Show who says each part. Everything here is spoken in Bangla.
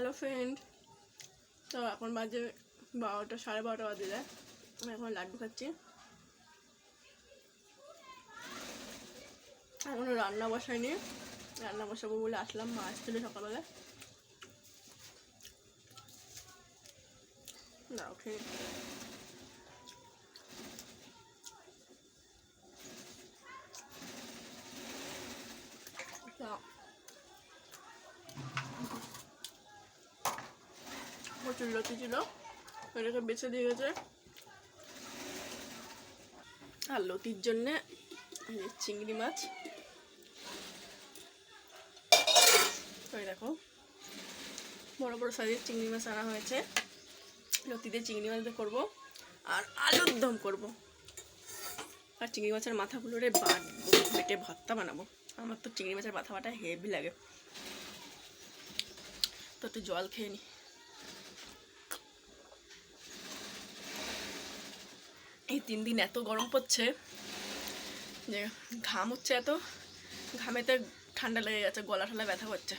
Speaker 1: হ্যালো ফ্রেন্ড তো এখন বাজে বারোটা, সাড়ে বারোটা বাজে যায় আমি এখন লাড্ডু খাচ্ছি। এখনও রান্না বসাইনি। রান্না বসাবো বলে আসলাম, মা আসছিল সকালবেলা। না। ওঠে প্রচুর লতি ছিল। এটাকে বেছে দিয়ে গেছে। আর লতির জন্যে চিংড়ি মাছ। ওই দেখো, বড় বড় সাইজের চিংড়ি মাছ আনা হয়েছে। লতিতে চিংড়ি মাছ করব। আর আলুর দম করব। আর চিংড়ি মাছের মাথাগুলোরে বাটবো, বেটে ভর্তা বানাবো। আমার তো চিংড়ি মাছের মাথা বাটা হেভি লাগে। তো একটু জল খেয়ে নি। এই তিন দিন এত গরম পড়ছে যে ঘাম হচ্ছে এত ঘামেতে ঠান্ডা লেগে গেছে, গলা ঠলা ব্যথা করছে।